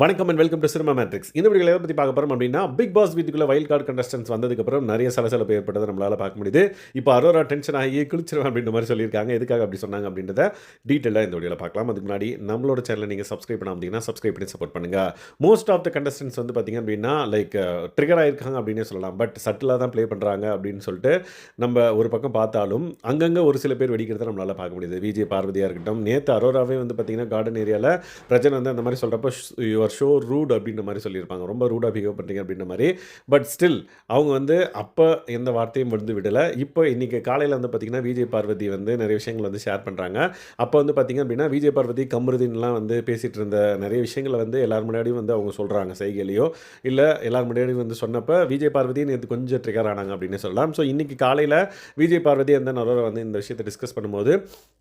வணக்கம் and welcome to cinema matrix இந்த வீடியோவில் எதை பற்றி பார்க்க போகிறோம் அப்படின்னா பிக் பாஸ் வீட்டுக்குள்ள வைல்ட் கார்டு கண்டஸ்டன்ஸ் வந்ததுக்கப்புறம் நிறைய சலசலப்பு ஏற்பட்டதை நம்மளால் பார்க்க முடியுது. இப்போ அரோரா டென்ஷன் ஆகி குளிச்சிருவேன் அப்படின்ற மாதிரி சொல்லியிருக்காங்க. எதுக்காக அப்படி சொன்னாங்க அப்படின்றத டீட்டெயிலாக இந்த வீடியோவில் பார்க்கலாம். அதுக்கு முன்னாடி நம்மளோட சேனலை நீங்கள் சப்ஸ்கிரைப் பண்ண அப்படின்னா சப்ஸ்கிரைப் பண்ணி சப்போர்ட் பண்ணுங்கள் மோஸ்ட் ஆஃப் த கண்டஸ்டன்ஸ் வந்து பார்த்தீங்க அப்படின்னா லைக் ட்ரிகர் ஆகிருக்காங்க அப்படின்னே சொல்லலாம். பட் சட்டிலாக தான் ப்ளே பண்ணுறாங்க அப்படின்னு சொல்லிட்டு நம்ம ஒரு பக்கம் பார்த்தாலும் அங்கங்கே ஒரு சில பேர் வெடிக்கிறத நம்மளால் பார்க்க முடியுது. விஜய் பார்வதியாக இருக்கட்டும் நேற்று அரோராவே வந்து பார்த்தீங்கன்னா கார்டன் ஏரியாவில் பிரஜன் வந்து அந்த மாதிரி சொல்கிறப்ப யுவர் ஷோ ரூட் அப்படின்ற மாதிரி சொல்லியிருப்பாங்க. ரொம்ப ரூடாக பிஹேவ் பண்ணுறீங்க அப்படின்ற மாதிரி. பட் ஸ்டில் அவங்க வந்து அப்போ எந்த வார்த்தையும் வந்து விடலை. இப்போ இன்றைக்கி காலையில் வந்து பார்த்திங்கன்னா விஜய் பார்வதி வந்து நிறைய விஷயங்கள் வந்து ஷேர் பண்ணுறாங்க அப்போ வந்து பார்த்திங்க அப்படின்னா விஜய் பார்வதி கமருதின்லாம் வந்து பேசிகிட்டு இருந்த நிறைய விஷயங்களை வந்து எல்லார் முன்னாடியும் வந்து அவங்க சொல்கிறாங்க செய்கையிலையோ. இல்லை எல்லார் முன்னாடியும் வந்து சொன்னப்போ விஜய் பார்வதின்னு இது கொஞ்சம் ட்ரிகர் ஆனாங்க அப்படின்னு சொல்லலாம். ஸோ இன்றைக்கி காலையில் விஜய் பார்வதி அந்த நரோரை வந்து இந்த விஷயத்தை டிஸ்கஸ் பண்ணும்போது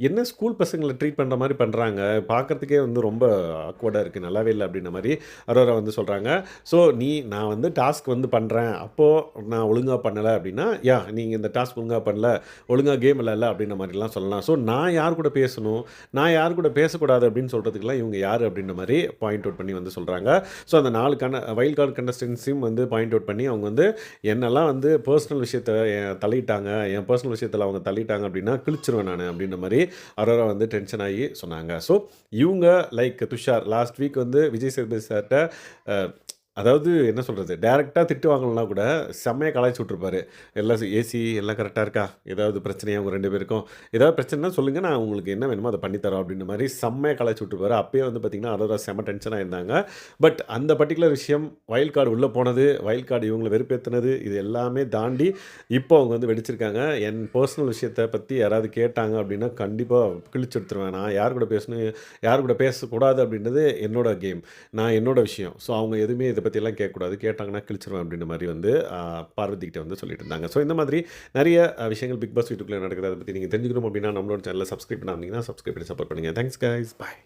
என்ன ஸ்கூல் பசங்களை ட்ரீட் பண்ணுற மாதிரி பண்ணுறாங்க பார்க்குறதுக்கே வந்து ரொம்ப ஆக்வர்டாக இருக்குது நல்லாவே இல்லை அப்படின்னு மாதிரி அரோரா வந்து சொல்கிறாங்க ஸோ நீ நான் வந்து டாஸ்க் வந்து பண்ணுறேன் அப்போது நான் ஒழுங்காக பண்ணலை அப்படின்னா யா நீங்கள் இந்த டாஸ்க் ஒழுங்காக பண்ணல ஒழுங்காக கேம் இல்லை அப்படின்ற மாதிரிலாம் சொல்லலாம். ஸோ நான் யார் கூட பேசணும்? நான் யார் கூட பேசக்கூடாது அப்படின்னு சொல்கிறதுக்குலாம் இவங்க யார் அப்படின்ற மாதிரி பாயிண்ட் அவுட் பண்ணி வந்து சொல்கிறாங்க ஸோ அந்த நாலு கண்ட வைல்ட் கார்டு கண்டஸ்டன்ஸையும் வந்து பாயிண்ட் அவுட் பண்ணி அவங்க வந்து என்னெல்லாம் வந்து பர்சனல் விஷயத்தை தள்ளிட்டாங்க என் பர்சனல் விஷயத்தில் அவங்க தள்ளிட்டாங்க அப்படின்னா கிழிச்சிருவேன் நான் அப்படின்ற மாதிரி அரோரா வந்து டென்ஷன் ஆகி சொன்னாங்க. ஸோ இவங்க லைக் துஷார் லாஸ்ட் வீக் வந்து விஜய் சேதுபதி சார்கிட்ட e, அதாவது என்ன சொல்கிறது டேரெக்டாக திட்டு வாங்கலனா கூட செம்மையாக கலாய்ச்சி விட்ருப்பாரு எல்லாம் ஏசி எல்லாம் கரெக்டாக இருக்கா? ஏதாவது பிரச்சனையாக அவங்க ரெண்டு பேருக்கும் ஏதாவது பிரச்சனைனா சொல்லுங்கள் நான் உங்களுக்கு என்ன வேணுமோ அதை பண்ணித்தரோம் அப்படின்ற மாதிரி செம்மையாக கலாய்ச்சி விட்ருப்பாரு அப்பயே வந்து பார்த்திங்கன்னா அதோட செம்ம டென்ஷனாக இருந்தாங்க. பட் அந்த பர்டிகுலர் விஷயம் வயல் கார்டு உள்ளே போனது. வயல் கார்டு இவங்களை வெறுப்பேற்றினது இது எல்லாமே தாண்டி இப்போ அவங்க வந்து வெடிச்சிருக்காங்க. என் பர்சனல் விஷயத்தை பற்றி யாராவது கேட்டாங்க அப்படின்னா கண்டிப்பாக கிழிச்சு எடுத்துருவேன். நான் யார் கூட பேசணும்? யார் கூட பேசக்கூடாது அப்படின்றது என்னோட கேம் நான் என்னோட விஷயம். ஸோ அவங்க எதுவுமே இதை பற்றியெல்லாம் கேட்கக்கூடாது. கேட்டாங்கன்னா கிழிச்சிருவேன் அப்படின்ற மாதிரி வந்து பார்வதிக்கிட்ட பார்வதி வந்து சொல்லிட்டு இருந்தாங்க ஸோ இந்த மாதிரி நிறைய விஷயங்கள் பிக் பாஸ் வீட்டுக்குள்ளே நடக்குது. அதை பற்றி நீங்கள் தெரிஞ்சுக்கணும் அப்படின்னா நம்மளோட சேனலில் சப்ஸ்கிரைப் பண்ணாங்கன்னா சப்ஸ்கிரைப் பண்ணி சப்போர்ட் பண்ணுங்கள் தேங்க்ஸ் கைஸ் பாய்